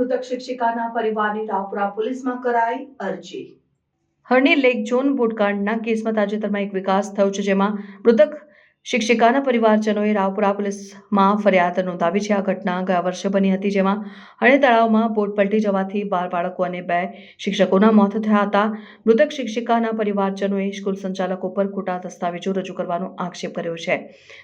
મૃતક શિક્ષિકાના પરિવારની રાવપુરા પોલીસમાં કરાઈ અરજી. હરણી લેક ઝોન બુટકાંડના કેસમાં તાજેતરમાં એક વિકાસ થયો છે જેમાં મૃતક શિક્ષિકાના પરિવારજનોએ રાવપુરા પોલીસમાં ફરિયાદ નોંધાવી છે. આ ઘટના ગયા વર્ષે બની હતી, જેમાં હરણી તળાવમાં બોટ પલટી જવાથી બાર બાળકો અને બે શિક્ષકોના મોત થયા હતા. મૃતક શિક્ષિકાના પરિવારજનોએ સ્કૂલ સંચાલકો પર ખોટા દસ્તાવેજો રજૂ કરવાનો આક્ષેપ કર્યો છે.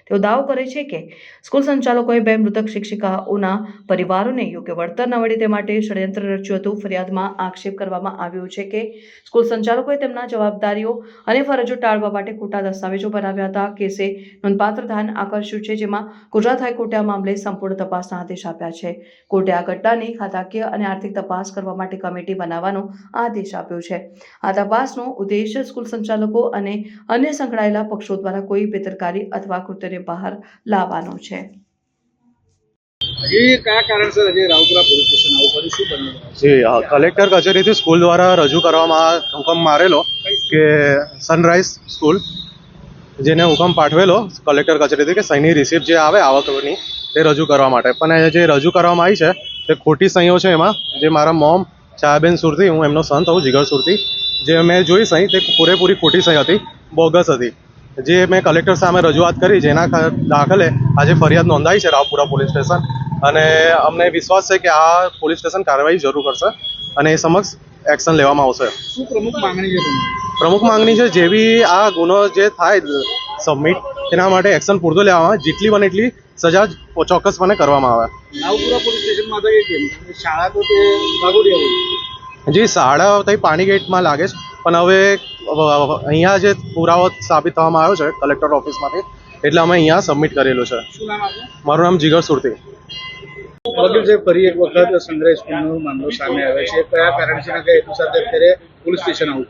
તેઓ દાવો કરે છે કે સ્કૂલ સંચાલકોએ બે મૃતક શિક્ષિકાઓના પરિવારોને યોગ્ય વળતર ન મળે તે માટે ષડયંત્ર રચ્યું હતું. ફરિયાદમાં આક્ષેપ કરવામાં આવ્યો છે કે સ્કૂલ સંચાલકોએ તેમના જવાબદારીઓ અને ફરજો ટાળવા માટે ખોટા દસ્તાવેજો બનાવ્યા હતા. કેસે નોંધપાત્ર ધ્યાન આકર્ષ્યું છે જેમાં ગુજરાત હાઈકોર્ટે આ મામલે સંપૂર્ણ તપાસના આદેશ આપ્યા છે. કોર્ટે આ ઘટનાની ખાતાકીય અને આર્થિક તપાસ કરવા માટે કમિટી બનાવવાનો આદેશ આપ્યો છે. આ તપાસનો ઉદ્દેશ સ્કૂલ સંચાલકો અને અન્ય સંકળાયેલા પક્ષો દ્વારા કોઈ બેદરકારી અથવા કૃત્યને બહાર લાવવાનો છે. જી કલેક્ટર કચેરીથી સ્કૂલ દ્વારા રજૂ કરવામાં હુકમ મારેલો કે સનરાઈઝ સ્કૂલ જેને હુકમ પાઠવેલો કલેક્ટર કચેરીથી કે સહીની રિસિપ્ટ જે આવે આવકની તે રજૂ કરવા માટે. પણ એ જે રજૂ કરવામાં આવી છે, તે ખોટી સહીઓ છે એમાં. જે મારા મોમ છાયાબેન સુરતી, હું એમનો સંત હોઉં, જીગર સુરતી, જે મેં જોઈ સહી, તે પૂરેપૂરી ખોટી સહી હતી, બોગસ હતી. જે મેં કલેક્ટર સામે રજૂઆત કરી, જેના દાખલે આજે ફરિયાદ નોંધાઈ છે રાવપુરા પોલીસ સ્ટેશન. અને અમને વિશ્વાસ છે કે આ પોલીસ સ્ટેશન કાર્યવાહી જરૂર કરશે અને એ સમક્ષ એક્શન લેવામાં આવશે. શું પ્રમુખ માંગણી છે પ્રમુખ માંગણી છે જેવી આ ગુનો જે થાય સબમિટ તેના માટે એક્શન પૂરતો લેવામાં જેટલી બને એટલી સજા ચોક્કસપણે કરવામાં આવે. જી પોલીસ સ્ટેશનમાં તો એ શાળા તો તે ભાગોડી આવી શાળા તઈ પાણી ગેટમાં લાગે છે પણ હવે અહીંયા જે પુરાવો સાબિત થવામાં આવ્યો છે કલેક્ટર ઓફિસમાંથી એટલે અમે અહીંયા સબમિટ કરેલું છે. મારું નામ જીગર સુરતી. વકીલ સાહેબ, ફરી એક વખત સંગ્રહ સ્કૂલનો મામલો સામે આવે છે. કયા કારણથી ને કયા હેતુ સાથે અત્યારે પોલીસ સ્ટેશન આવું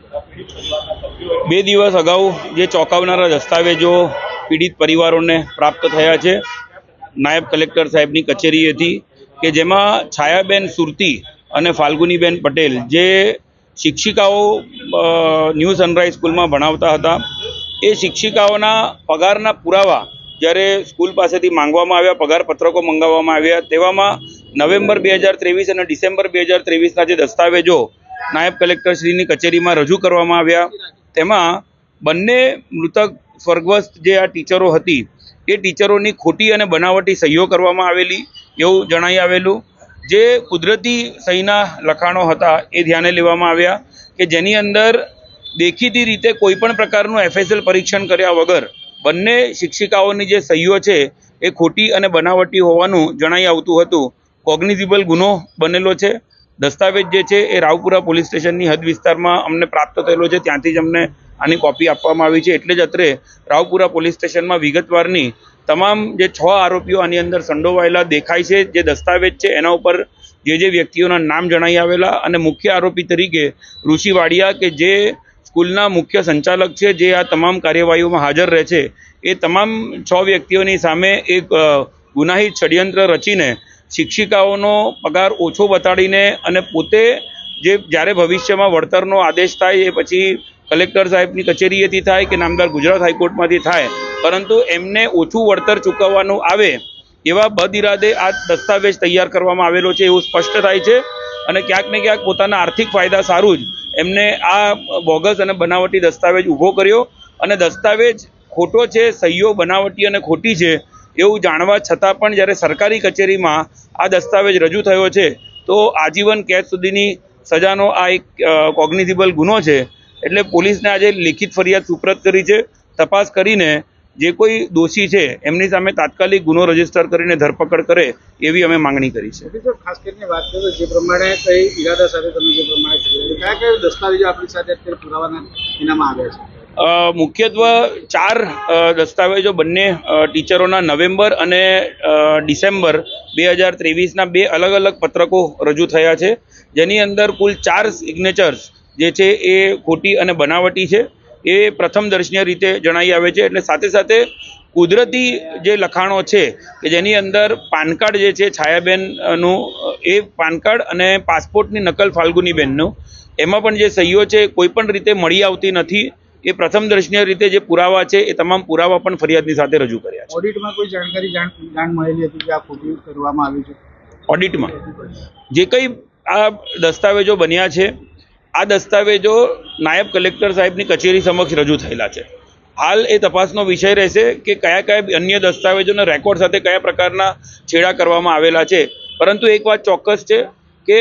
બે દિવસ અગાઉ જે ચોંકાવનારા દસ્તાવેજો પીડિત પરિવારોને પ્રાપ્ત થયા છે, નાયબ કલેક્ટર સાહેબની કચેરીએથી, કે જેમાં છાયાબેન સુરતી અને ફાલ્ગુનીબેન પટેલ જે શિક્ષિકાઓ ન્યૂ સનરાઈઝ સ્કૂલમાં ભણાવતા હતા, એ શિક્ષિકાઓના પગારના પુરાવા જ્યારે સ્કૂલ પાસેથી માંગવામાં આવ્યા, પગાર પત્રકો મંગાવવામાં આવ્યા, તેવામાં નવેમ્બર બે હજાર ત્રેવીસ અને ડિસેમ્બર બે હજાર ત્રેવીસના જે દસ્તાવેજો નાયબ કલેક્ટરશ્રીની કચેરીમાં રજૂ કરવામાં આવ્યા, તેમાં બંને મૃતક સ્વર્ગસ્થ જે આ ટીચરો હતી, એ ટીચરોની ખોટી અને બનાવટી સહીઓ કરવામાં આવેલી એવું જણાઈ આવેલું. જે કુદરતી સહીના લખાણો હતા એ ધ્યાને લેવામાં આવ્યા કે જેની અંદર દેખીતી રીતે કોઈપણ પ્રકારનું એફએસએલ પરીક્ષણ કર્યા વગર બંને શિક્ષિકાઓની જે સહીઓ છે એ ખોટી અને બનાવટી હોવાનું જણાઈ આવતું હતું. કોગ્નિઝિબલ ગુનો બનેલો છે. દસ્તાવેજ જે છે એ રાવપુરા પોલીસ સ્ટેશનની હદ વિસ્તારમાં અમને પ્રાપ્ત થયેલો છે. ત્યાંથી જ અમને આની કોપી આપવામાં આવી છે. એટલે જ અત્રે રાવપુરા પોલીસ સ્ટેશનમાં વિગતવારની તમામ જે છ આરોપીઓ આની અંદર સંડોવાયેલા દેખાય છે. જે દસ્તાવેજ છે એના ઉપર જે જે વ્યક્તિઓના નામ જણાઈ આવેલા અને મુખ્ય આરોપી તરીકે ઋષિ વાડિયા કે જે સ્કૂલના મુખ્ય સંચાલક છે, જે આ તમામ કાર્યવાહીઓમાં હાજર રહે છે. એ તમામ છ વ્યક્તિઓની સામે એક ગુનાહિત ષડયંત્ર રચીને શિક્ષિકાઓનો પગાર ઓછો બતાડીને અને પોતે જે જ્યારે ભવિષ્યમાં વળતરનો આદેશ થાય એ પછી કલેક્ટર સાહેબની કચેરીએથી થાય કે નામદાર ગુજરાત હાઈકોર્ટમાંથી થાય, પરંતુ એમને ઓછું વળતર ચૂકવવાનું આવે એવા બદઇરાદે આ દસ્તાવેજ તૈયાર કરવામાં આવેલો છે એવું સ્પષ્ટ થાય છે અને ક્યાંક ને ક્યાંક પોતાના આર્થિક ફાયદા સારું જ એમને આ બોગસ અને બનાવટી દસ્તાવેજ ઊભો કર્યો અને દસ્તાવેજ ખોટો છે, સહીઓ બનાવટી અને ખોટી છે એવું જાણવા છતાં પણ જ્યારે સરકારી કચેરીમાં આ દસ્તાવેજ રજૂ થયો છે, તો આજીવન કેદ સુધીની સજાનો આ એક કોગ્નિઝિબલ ગુનો છે. એટલે પોલીસને આજે લેખિત ફરિયાદ સુપ્રત કરી છે. તપાસ કરીને જે કોઈ દોષી છે એમની સામે તાત્કાલિક ગુનો રજિસ્ટર કરીને ધરપકડ કરે એવી અમે માંગણી કરી છે. ખાસ કરીને વાત કરીએ જે પ્રમાણે કઈ ઈરાદા સાથે તમે જે પ્રમાણે કયા કયા દસ્તાવેજો આપણી સાથે અત્યારે પુરાવાના એનામાં આવ્યા છે? મુખ્યત્વે ચાર દસ્તાવેજો બંને ટીચરોના નવેમ્બર અને ડિસેમ્બર બે હજાર ત્રેવીસના બે અલગ અલગ પત્રકો રજૂ થયા છે. જેની અંદર કુલ ચાર સિગ્નેચર્સ જે છે એ ખોટી અને બનાવટી છે. એ પ્રથમ દર્શનીય રીતે જણાઈ આવે છે. એટલે સાથે સાથે કુદરતી જે લખાણો છે કે જેની અંદર પાન કાર્ડ જે છે છાયાબેનનું એ પાન કાર્ડ અને પાસપોર્ટની નકલ ફાલ્ગુનીબેનનું એમાં પણ જે સહીઓ છે કોઈ પણ રીતે મળી આવતી નથી. એ પ્રથમ દર્શનીય રીતે જે પુરાવા છે એ તમામ પુરાવા પણ ફરિયાદની સાથે રજૂ કર્યા છે. ઓડિટમાં કોઈ જાણકારી જાણ જાણ મળેલી હતી કે આ ખોટી કરવામાં આવી છે? ઓડિટમાં? જે કંઈ આ દસ્તાવેજો બન્યા છે આ દસ્તાવેજો નાયબ કલેક્ટર સાહેબની કચેરી સમક્ષ રજૂ થયેલા છે. હાલ એ તપાસનો વિષય રહેશે કે કયા કયા અન્ય દસ્તાવેજોના રેકોર્ડ સાથે કયા પ્રકારના છેડા કરવામાં આવેલા છે. પરંતુ એક વાત ચોક્કસ છે કે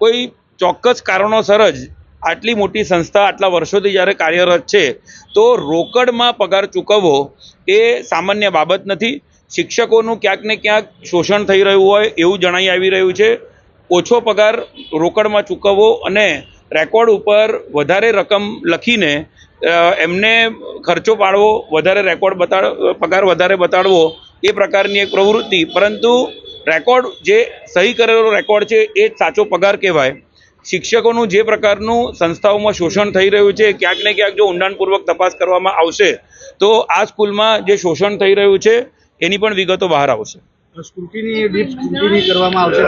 કોઈ ચોક્કસ કારણોસર જ આટલી મોટી સંસ્થા આટલા વર્ષોથી જ્યારે કાર્યરત છે, તો રોકડમાં પગાર ચૂકવવો એ સામાન્ય બાબત નથી. શિક્ષકોનું ક્યાંક ને ક્યાંક શોષણ થઈ રહ્યું હોય એવું જણાઈ આવી રહ્યું છે. ઓછો પગાર રોકડમાં ચૂકવવો અને રેકોર્ડ ઉપર વધારે રકમ લખીને એમને ખર્ચો પાડવો, વધારે રેકોર્ડ બતાડ, પગાર વધારે બતાડવો, એ પ્રકારની એક પ્રવૃત્તિ. પરંતુ રેકોર્ડ જે સહી કરેલો રેકોર્ડ છે, એ જ સાચો પગાર કહેવાય. શિક્ષકોનું જે પ્રકારનું સંસ્થાઓમાં શોષણ થઈ રહ્યું છે, ક્યાંક ને ક્યાંક જો ઊંડાણપૂર્વક તપાસ કરવામાં આવશે, તો આ સ્કૂલમાં જે શોષણ થઈ રહ્યું છે, એની પણ વિગતો બહાર આવશે. સ્કૂટીની ડીપ સ્કૂટીની કરવામાં આવશે.